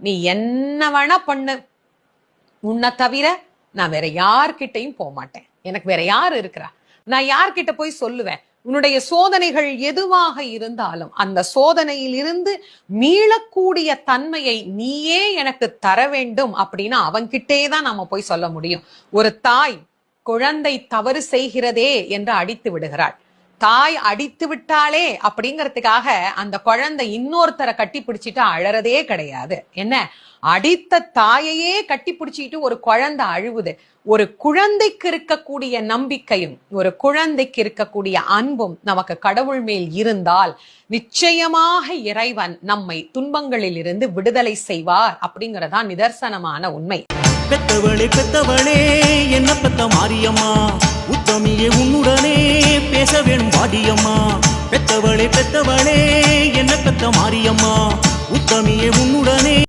நீ என்ன வேணா பண்ணு. உன்னை தவிர நான் வேற யார்கிட்டயும் போக மாட்டேன். எனக்கு வேற யார் இருக்கிறா? நான் யார்கிட்ட போய் சொல்லுவேன்? உன்னுடைய சோதனைகள் எதுவாக இருந்தாலும் அந்த சோதனையில் இருந்து மீளக்கூடிய தன்மையை நீயே எனக்கு தர வேண்டும் அப்படின்னு அவன்கிட்டே தான் நாம போய் சொல்ல முடியும். ஒரு தாய் குழந்தை தவறு செய்கிறதே என்று அடித்து விடுகிறாள். தாய் அடித்து விட்டாளே அப்படிங்கறதுக்காக அந்த குழந்தை இன்னொருத்தரை கட்டி பிடிச்சிட்டு அழறதே கிடையாது. என்ன? அடித்த தாயையே கட்டி பிடிச்சிட்டு ஒரு குழந்தை அழுவுது. ஒரு குழந்தைக்கு இருக்கக்கூடிய நம்பிக்கையும் ஒரு குழந்தைக்கு இருக்கக்கூடிய அன்பும் நமக்கு கடவுள் மேல் இருந்தால் நிச்சயமாக இறைவன் நம்மை துன்பங்களில் இருந்து விடுதலை செய்வார் அப்படிங்கறதா நிதர்சனமான உண்மை. பெத்தவளே பெத்தவளே என்ன பெத்த மாரியம்மா? உத்தமியே உன்னுடனே. வேணும் வாடியம்மா. பெத்தவளே பெத்தவளே என்ன பெத்த மாரியம்மா. உத்தமியே உன்னுடனே.